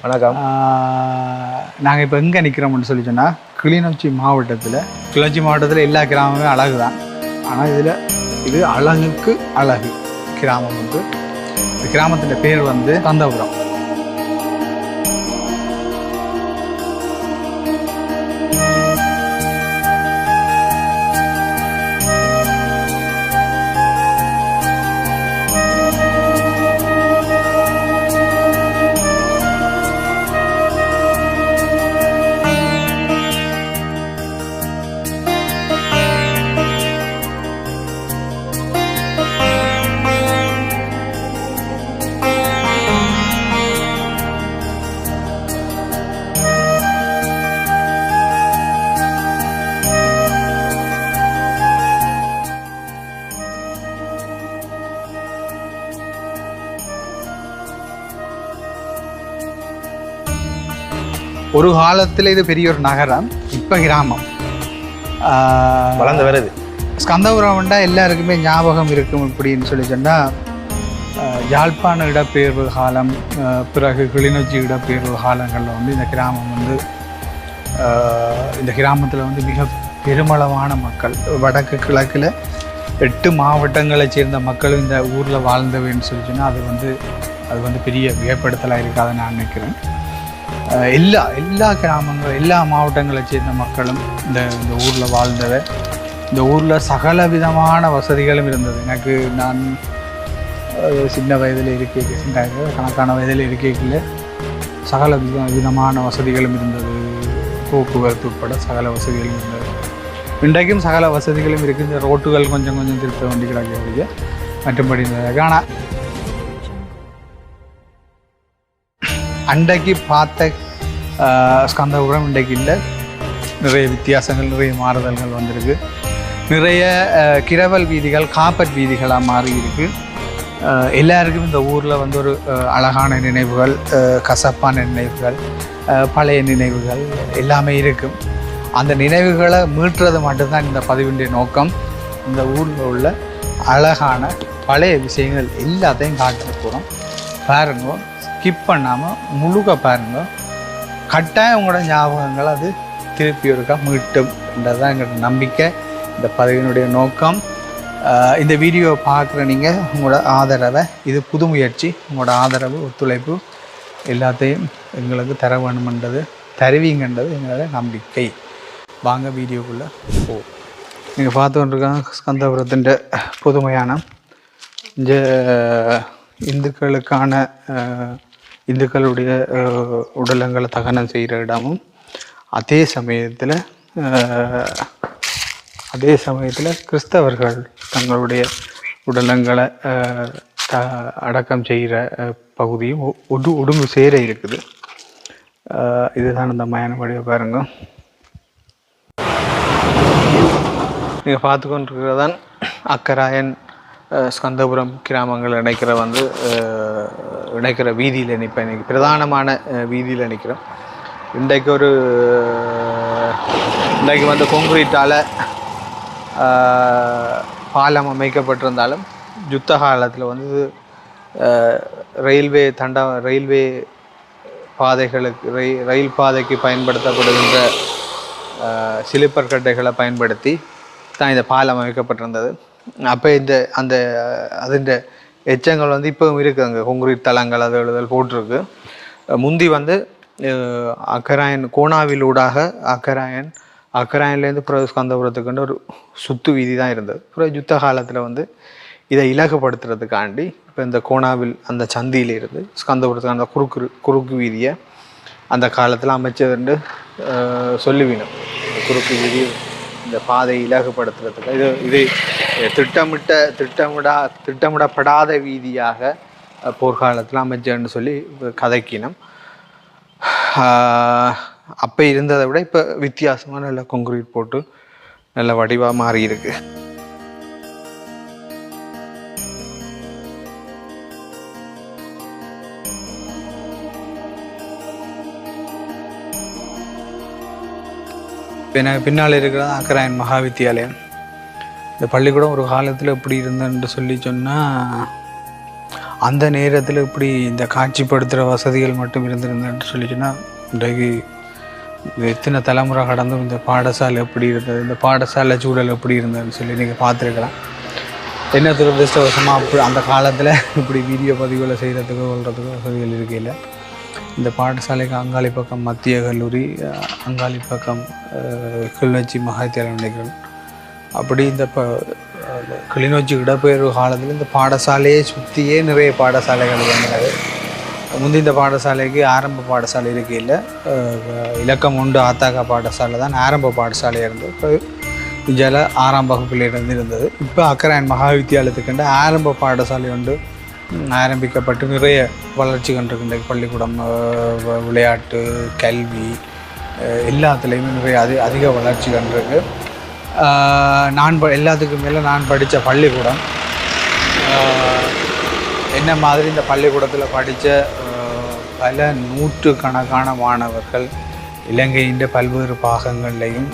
வணக்கம். நாங்கள் இப்போ எங்கே நிற்கிறோம்னு சொல்லி சொன்னால் கிளிநொச்சி மாவட்டத்தில் கிளிநொச்சி மாவட்டத்தில் எல்லா கிராமமே அழகு தான் ஆனால் இதில் இது அழகுக்கு அழகு. கிராமம் வந்து இந்த கிராமத்தின் பேர் வந்து கந்தபுரம் ஒரு காலத்தில் இது பெரிய ஒரு நகரம் இப்போ கிராமம். வளர்ந்து வருது. ஸ்கந்தபுரம்ண்டா எல்லாருக்குமே ஞாபகம் இருக்கும் இப்படின்னு சொல்லி சொன்னால் யாழ்ப்பாண இடப்பெயர்வு காலம் பிறகு கிளிநொச்சி இடப்பெயர்வு காலங்களில் வந்து இந்த கிராமம் வந்து இந்த கிராமத்தில் வந்து மிக பெருமளவான மக்கள். வடக்கு கிழக்கில் எட்டு மாவட்டங்களைச் சேர்ந்த மக்கள் இந்த ஊரில் வாழ்ந்தவைன்னு சொல்லி சொன்னால் அது வந்து அது வந்து பெரிய வியப்படுத்தலாக இருக்காதுன்னு நான் நினைக்கிறேன். எல்லா எல்லா கிராமங்கள் எல்லா மாவட்டங்களை சேர்ந்த மக்களும் இந்த இந்த ஊரில் வாழ்ந்தவை இந்த ஊரில் சகல விதமான வசதிகளும் இருந்தது. எனக்கு நான் சின்ன வயதில் இருக்க சின்ன கணக்கான வயதில் இருக்கையில் சகல வித விதமான வசதிகளும் இருந்தது. போக்குவரத்து உட்பட சகல வசதிகளும் இருந்தது. இன்றைக்கும் சகல வசதிகளும் இருக்குது இந்த ரோட்டுகள் கொஞ்சம் கொஞ்சம் திருத்த வேண்டி மற்றும் மற்றபடி இருந்தது ஆனால் அன்றைக்கு பார்த்த ஸ்கந்தபுரம் இன்றைக்கு இல்லை. நிறைய வித்தியாசங்கள் நிறைய மாறுதல்கள் வந்திருக்கு. நிறைய கிரவல் வீதிகள் காப்பட் வீதிகளாக மாறி இருக்கு. எல்லாருக்கும் இந்த ஊரில் வந்து ஒரு அழகான நினைவுகள் கசப்பான நினைவுகள் பழைய நினைவுகள் எல்லாமே இருக்கும் அந்த நினைவுகளை மீட்டுறது மட்டும்தான் இந்த பதிவினுடைய நோக்கம். இந்த ஊரில் உள்ள அழகான பழைய விஷயங்கள் எல்லாத்தையும் காட்டுற போகிறோம் பாருங்க ஸ்கிப் பண்ணாமல் முழுக்க பாருங்க. கட்டாயம் உங்களோட ஞாபகங்கள் அது திருப்பி ஒருக்கா மீட்டும் என்றதான் எங்களோட நம்பிக்கை. இந்த பதவியினுடைய நோக்கம் இந்த வீடியோவை பார்க்குற நீங்கள் உங்களோட ஆதரவை இது புது முயற்சி உங்களோட ஆதரவு ஒத்துழைப்பு எல்லாத்தையும் எங்களுக்கு தர வேணுமென்றது தருவீங்கன்றது எங்களோட நம்பிக்கை. வாங்க வீடியோக்குள்ளே போ. நீங்கள் பார்த்து கொண்டிருக்காங்க ஸ்கந்தபுரத்தின் புதுமையான இந்த இந்துக்களுக்கான இந்துக்களுடைய உடலங்களை தகனம் செய்கிற இடமும் அதே சமயத்தில் அதே சமயத்தில் கிறிஸ்தவர்கள் தங்களுடைய உடலங்களை த அடக்கம் செய்கிற பகுதியும் ஒடு ஒடுங்கு சேர இருக்குது. இதுதான் இந்த மயான வடிவ பாருங்க. நீங்கள் பார்த்து கொண்டிருக்கிறதான் அக்கராயன் ஸ்கந்தபுரம் கிராமங்கள் இணைக்கிற வந்து இணைக்கிற வீதியில் நிற்பேன் பிரதானமான வீதியில் நிற்கிறோம் இன்றைக்கு ஒரு இன்றைக்கு வந்து கொங்குரீட்டால் பாலம் அமைக்கப்பட்டிருந்தாலும் யுத்த காலத்தில் வந்து இது, ரயில்வே தண்ட ரயில்வே பாதைகளுக்கு ரயில் ரயில் பாதைக்கு பயன்படுத்தப்படுகின்ற சிலிப்பர் கட்டைகளை பயன்படுத்தி தான் இந்த பாலம் அமைக்கப்பட்டிருந்தது. அப்போ இந்த அந்த அதிൻ്റെ எச்சங்கள் வந்து இப்போவும் இருக்குது அங்கே கொங்குரீட் தளங்கள் அது எழுதல் போட்டிருக்கு. முந்தி வந்து அக்கராயன் அக்கராயன் கோணாவிலூடாக அக்கராயன் அக்கராயன்லேருந்து பிறகு ஸ்கந்தபுரத்துக்குன்னு ஒரு சுத்து வீதி தான் இருந்தது. பிறகு யுத்த காலத்தில் வந்து இதை இலகுபடுத்துறதுக்காண்டி இப்போ இந்த கோணாவில் அந்த சந்தியில் இருந்து ஸ்கந்தபுரத்துக்கு அந்த குறுக்கு குறுக்கு வீதியை அந்த காலத்தில் அமைச்சதுண்டு சொல்லுவினோம் குறுக்கு வீதி இந்த பாதை இலகுபடுத்துறதுக்கு. இது இது திட்டமிட்ட திட்டமிடா திட்டமிடப்படாத வீதியாக போர்க்காலத்தில் அமைச்சர்னு சொல்லி கதைக்கினோம். அப்போ இருந்ததை விட இப்போ வித்தியாசமாக நல்ல கொங்குரீட் போட்டு நல்ல வடிவாக மாறி இருக்கு பின்ன பின்னால் இருக்கிறது அக்கராயன் மகா வித்தியாலயம் இந்த பள்ளிக்கூடம் ஒரு காலத்தில் எப்படி இருந்தேன்னு சொல்லி சொன்னால் அந்த நேரத்தில் இப்படி இந்த காட்சிப்படுத்துகிற வசதிகள் மட்டும் இருந்திருந்தேன்ட்டு சொல்லி சொன்னால் இன்றைக்கு இந்த எத்தனை தலைமுறை கடந்தும் இந்த பாடசாலை எப்படி இருந்தது இந்த பாடசாலை சூழல் எப்படி இருந்ததுன்னு சொல்லி நீங்கள் பார்த்துருக்கலாம். என்ன துரதிருஷ்டவசமாக அப்படி அந்த காலத்தில் இப்படி வீடியோ பதிவுகளை செய்கிறதுக்கோ கொள்றதுக்கோ வசதிகள் இருக்கையில் இந்த பாடசாலைக்கு அங்காளி பக்கம் மத்திய கல்லூரி அங்காளி பக்கம் கிள்ளச்சி கிளிநொச்சி மகாவித்தியாலயம் நினைக்கிறேன். அப்படி இந்த இப்போ கிளிநொச்சி இடப்பெயர்வு காலத்தில் இந்த பாடசாலையை சுற்றியே நிறைய பாடசாலைகள் இருந்தது முந்தி இந்த பாடசாலைக்கு ஆரம்ப பாடசாலை இருக்கையில் இலக்கம் உண்டு ஆத்தாக்கா பாடசாலை தான் ஆரம்ப பாடசாலையாக இருந்தது. இப்போ இந்தியாவில் ஆறாம் வகுப்பிலிருந்து இருந்தது. இப்போ அக்கராயன் மகா வித்தியாலயத்துக்குண்ட ஆரம்ப பாடசாலை ஒன்று ஆரம்பிக்கப்பட்டு நிறைய வளர்ச்சி கண்டிருக்கின்ற பள்ளிக்கூடம் விளையாட்டு கல்வி எல்லாத்துலேயுமே நிறைய அதி அதிக வளர்ச்சி கண்டிருக்கு. நான் ப- எல்லாத்துக்கும் மேலே நான் படித்த பள்ளிக்கூடம். என்ன மாதிரி இந்த பள்ளிக்கூடத்தில் படித்த பல நூற்றுக்கணக்கான மாணவர்கள் இலங்கையின் பல்வேறு பாகங்கள்லையும்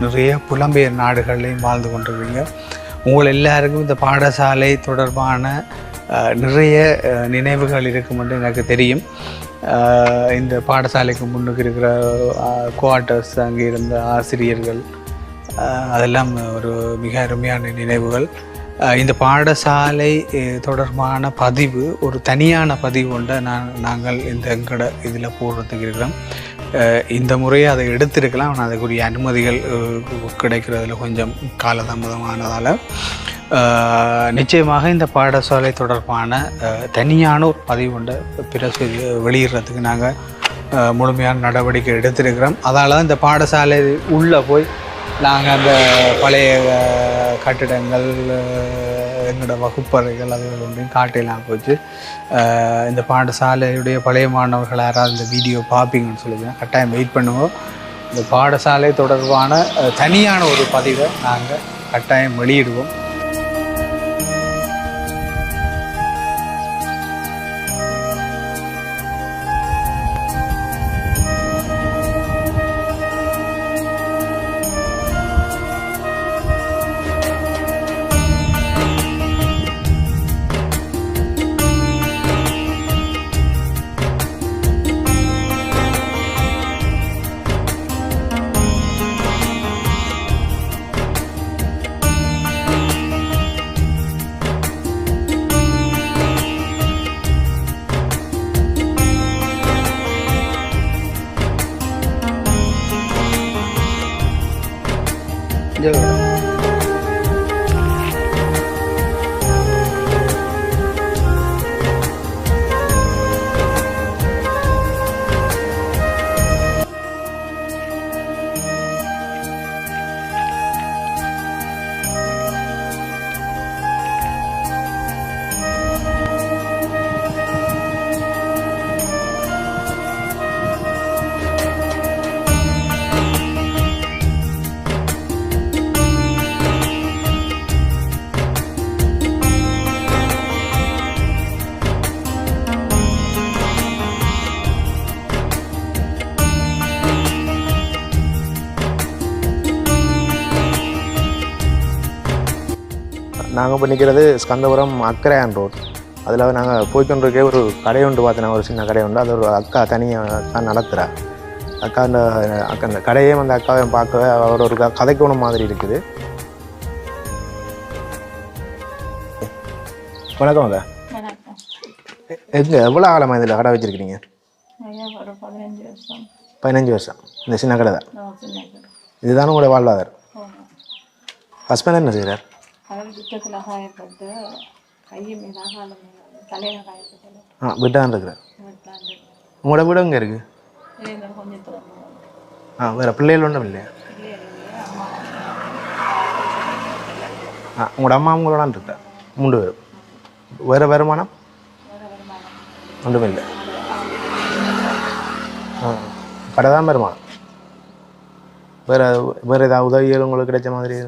நிறைய புலம்பெயர் நாடுகள்லையும் வாழ்ந்து கொண்டிருக்கீங்க. உங்கள் எல்லாருக்கும் இந்த பாடசாலை தொடர்பான நிறைய நினைவுகள் இருக்கும் என்று எனக்கு தெரியும். இந்த பாடசாலைக்கு முன்னுக்கு இருக்கிற குவார்ட்டர்ஸ் அங்கே இருந்த ஆசிரியர்கள் அதெல்லாம் ஒரு மிக அருமையான நினைவுகள். இந்த பாடசாலை தொடர்பான பதிவு ஒரு தனியான பதிவு கொண்ட நான் நாங்கள் இந்த எங்கட இதில் போடுறதுக்கு இருக்கிறோம் இந்த முறையை அதை எடுத்திருக்கலாம். ஆனால் அதுக்குரிய அனுமதிகள் கிடைக்கிறதுல கொஞ்சம் காலதாமதமானதால். நிச்சயமாக இந்த பாடசாலை தொடர்பான தனியான ஒரு பதிவு கொண்ட பிறகு வெளியிடுறதுக்கு நாங்கள் முழுமையான நடவடிக்கை எடுத்திருக்கிறோம். அதால் தான் இந்த பாடசாலை உள்ளே போய் நாங்கள் அந்த பழைய கட்டிடங்கள் எங்களோட வகுப்பறைகள் அது ஒன்றையும் காட்டையெல்லாம் போச்சு. இந்த பாடசாலையுடைய பழைய மாணவர்கள் யாராவது இந்த வீடியோ பார்ப்பீங்கன்னு சொல்லிங்கன்னா கட்டாயம் வெயிட் பண்ணுவோம். இந்த பாடசாலை தொடர்பான தனியான ஒரு பதிவை நாங்கள் கட்டாயம் வெளியிடுவோம். Yeah. நாங்கள் இப்போ நிற்கிறது ஸ்கந்தபுரம் அக்கரையான் ரோட். அதில் நாங்கள் போய்க்கொண்டிருக்கே ஒரு கடை உண்டு பார்த்தேன் ஒரு சின்ன கடை உண்டு. அது ஒரு அக்கா தனியாக அக்கா நடத்துகிறா அக்கா அந்த அக்கா அந்த கடையே அந்த அக்காவை பார்க்கவே அவர் ஒரு க- கதைக்கோணம் மாதிரி இருக்குது. வணக்கம் அக்கா. எங்கே எவ்வளோ காலமாக இதில் கடை வச்சுருக்கிறீங்க? பதினஞ்சு வருஷம். இந்த சின்ன கடை தான். இதுதானே உங்களோட வாழ்வாதாரம்? போனேன் ஹஸ்பண்ட் என்ன செய்கிறார் கடல் திட்டத்தில் காயப்பட்டு கையை தலையில் ஆ வீட்டில் உங்களோட வீடு எங்கே தூரம் ஆ வேறு பிள்ளைகள் ஒன்றும் இல்லையா? ஆ உங்களோட அம்மா உங்களோட இருக்கா மூன்று பேரும். வேறு வருமானம்? வேறு வருமானம். ஒன்றும் இல்லை. ஆ கடை தான் வருமானம். வேறு வேறு ஏதாவது உதவிகள் உங்களுக்கு கிடைச்ச மாதிரி?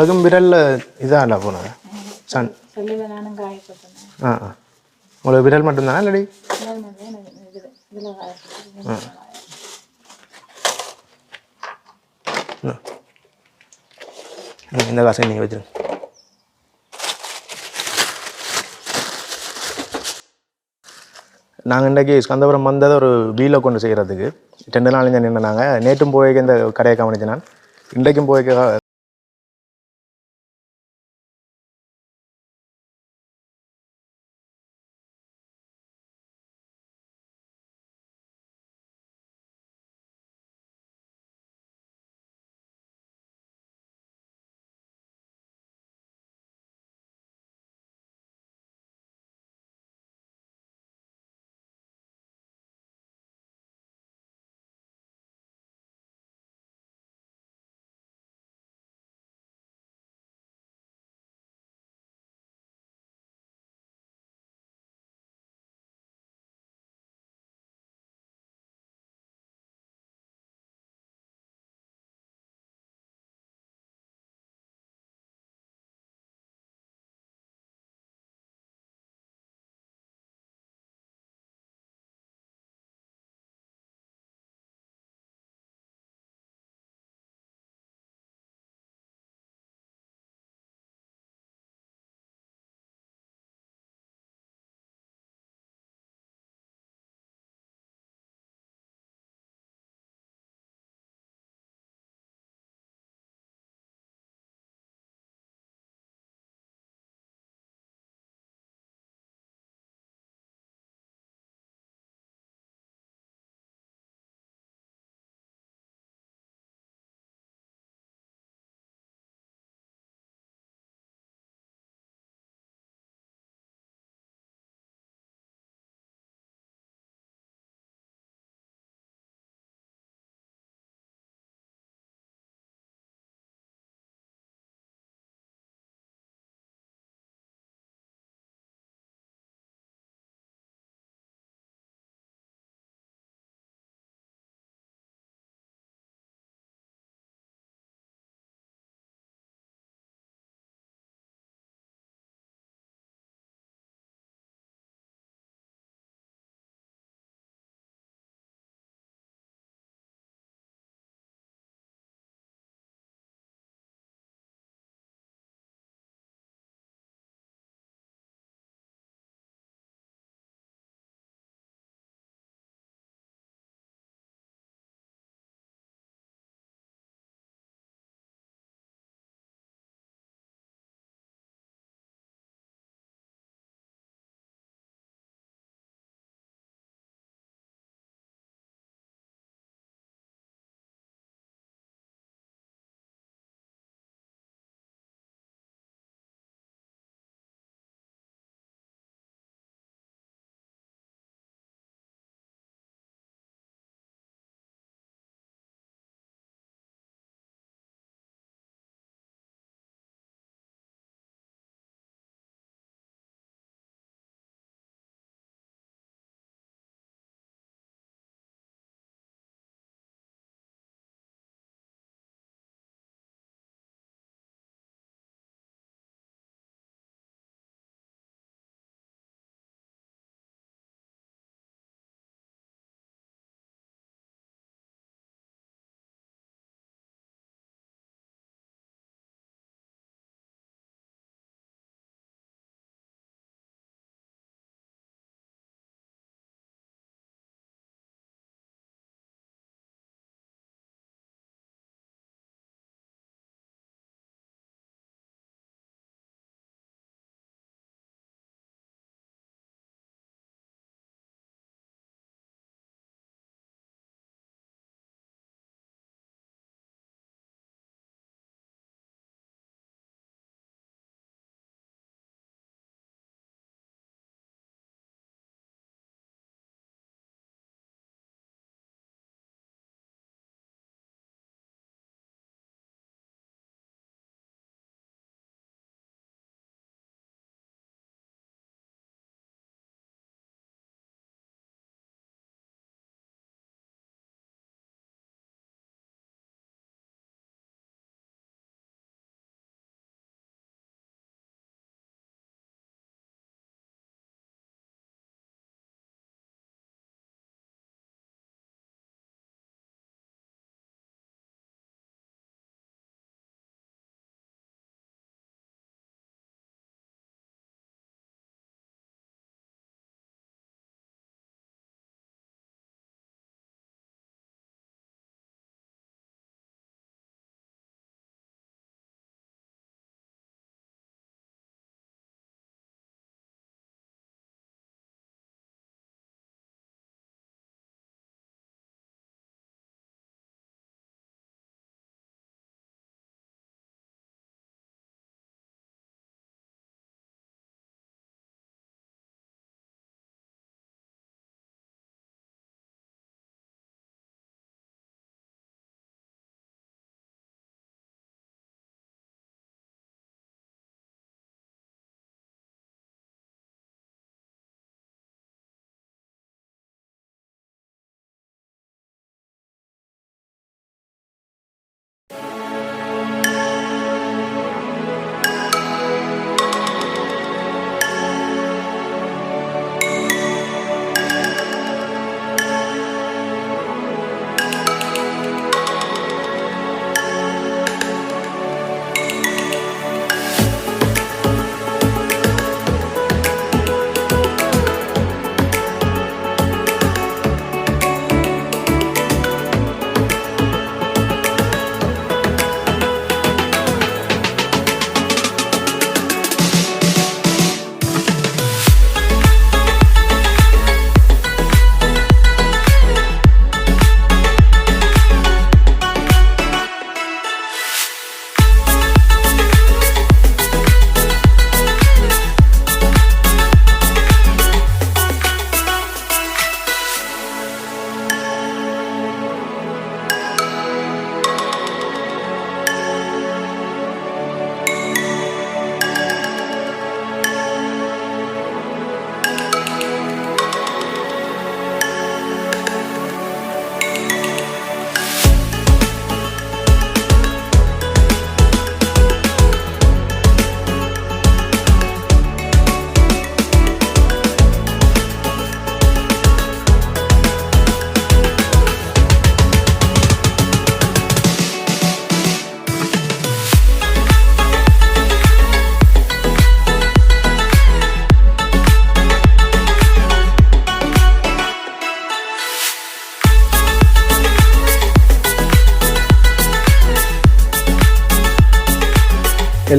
உங்களுக்கும் விரலில் இதாக இல்லை போனது. சன். ஆ ஆ. உங்களுக்கு விரல் மட்டும்தானா இல்லடி ம், இந்த காசை நீங்கள் வச்சிருங்க. நாங்கள் இன்றைக்கி ஸ்கந்தபுரம் வந்தது ஒரு வீலை கொண்டு செய்கிறதுக்கு ரெண்டு நாள் நின்று நேற்றும் போய் இந்த கடையை கவனிச்சு நான். இன்றைக்கும் போய்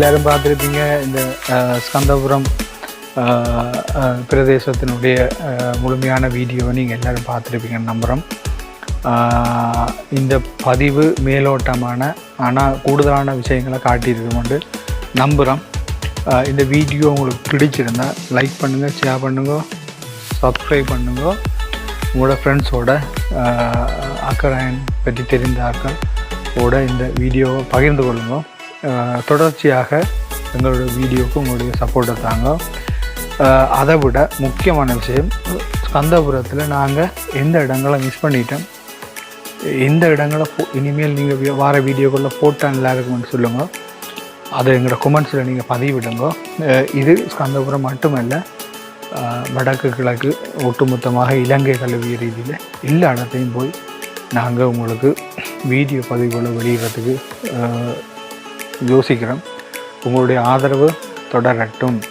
எல்லாரும் பார்த்துருப்பீங்க. இந்த ஸ்கந்தபுரம் பிரதேசத்தினுடைய முழுமையான வீடியோவை நீங்கள் எல்லோரும் பார்த்துருப்பீங்கன்னு நம்புகிறோம் இந்த பதிவு மேலோட்டமான ஆனால் கூடுதலான விஷயங்களை காட்டியிருக்கோம்னு நம்புகிறோம் இந்த வீடியோ உங்களுக்கு பிடிச்சிருந்தா லைக் பண்ணுங்கள் ஷேர் பண்ணுங்க சப்ஸ்கிரைப் பண்ணுங்க. உங்களோட ஃப்ரெண்ட்ஸோட அக்கராயன் பற்றி தெரிந்தார்கள் ஓட இந்த வீடியோவை பகிர்ந்து கொள்ளுங்கள் தொடர்ச்சியாக எங்களோட வீடியோவுக்கு உங்களுடைய சப்போர்ட்டை தாங்க. அதை விட முக்கியமான விஷயம் ஸ்கந்தபுரத்தில் நாங்கள் எந்த இடங்களை மிஸ் பண்ணிட்டோம் எந்த இடங்களை போ இனிமேல் நீங்கள் வார வீடியோக்குள்ளே போட்டால் நல்லா இருக்கும்னு சொல்லுங்கள் அதை எங்களோட கொமெண்ட்ஸில் நீங்கள் பதிவிடுங்க. இது ஸ்கந்தபுரம் மட்டுமல்ல வடக்கு கிழக்கு ஒட்டுமொத்தமாக இலங்கை கல்வி ரீதியில் எல்லா இடத்தையும் போய் நாங்கள் உங்களுக்கு வீடியோ பதிவுகளை வெளியிடுறதுக்கு யோசிக்கிறோம். உங்களுடைய ஆதரவு தொடரட்டும்.